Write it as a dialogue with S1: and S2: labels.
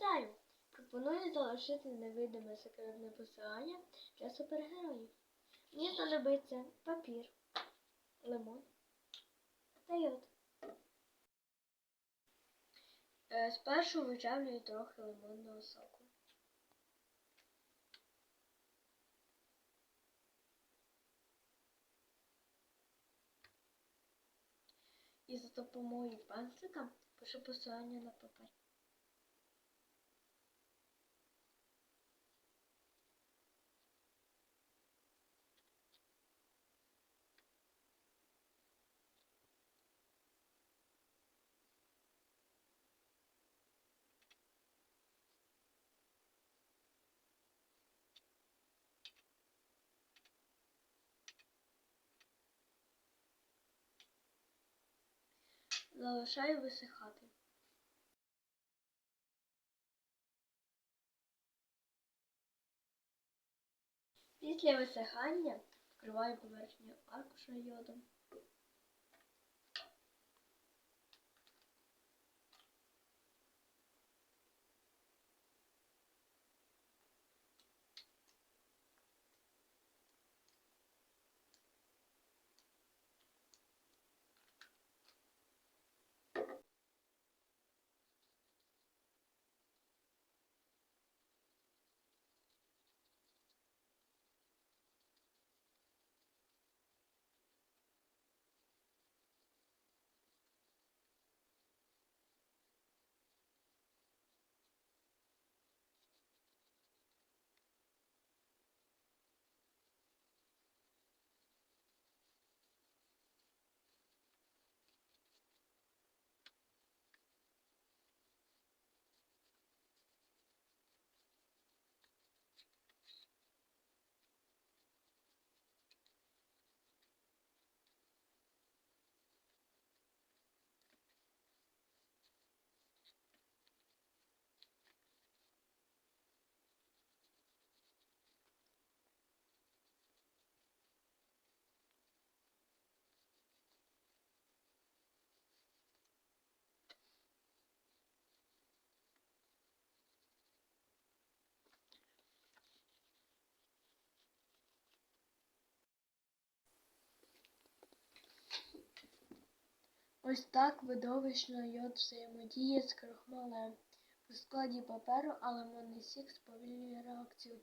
S1: Вітаю! Пропоную залишити невидиме секретне посилання для супергероїв. Мені знадобиться папір, лимон та йод. Е, Спершу вичавлюю трохи лимонного соку. І за допомогою пензлика пишу посилання на папері. Залишаю висихати. Після висихання вкриваю поверхню аркуша йодом. Ось так видовищно йод взаємодіє з крохмалем. У складі паперу а лимонний сік сповільнює реакцію.